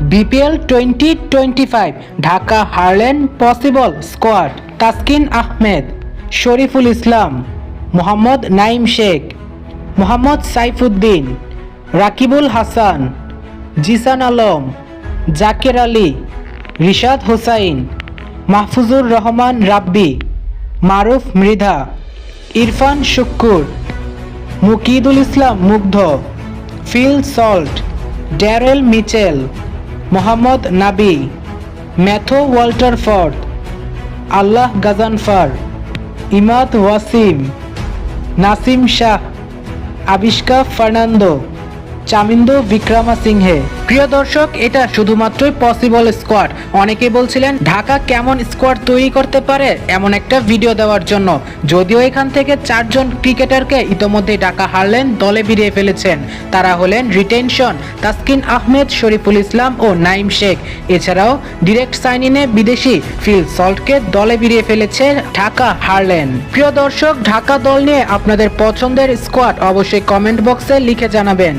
BPL twenty twenty five Dhaka হারলেন possible squad, Taskin Ahmed, Shoriful Islam, Mohammad Naim Sheikh, Mohammad Saifuddin, Rakibul Hasan, Jishan Alam, Jaker Ali, Rishad Hossain, Mahfuzur Rahman Rabbi, Maruf Mridha, Irfan Sukkur, Mukidul Islam Mugdho, Phil Salt, Daryl Mitchell Mohammad Nabi, Matthew Walter Ford, Allah Ghazanfar, Imad Wasim, Naseem Shah, Avishka Fernando, Chaminda Wickramasinghe প্রিয় দর্শক, এটা শুধুমাত্রই possible squad অনেকেই বলছিলেন, ঢাকা কেমন squad তৈরি করতে পারে? এমন একটা ভিডিও দেওয়ার জন্য। যদিও এখান থেকে চারজন ক্রিকেটারকে ইতোমধ্যে ঢাকা হারলেন, দলে বেরিয়ে ফেলেছেন। তারা হলেন রিটেনশন তাসকিন আহমেদ, শরীফুল ইসলাম ও নাইম শেখ। এছাড়াও ডিরেক্ট সাইন ইনে বিদেশি ফিল সল্টকে দলে বেরিয়ে ফেলেছে, ঢাকা হারলেন। প্রিয় দর্শক, ঢাকা দল নিয়ে আপনাদের পছন্দের স্কোয়াড অবশ্যই কমেন্ট বক্সে লিখে জানাবেন।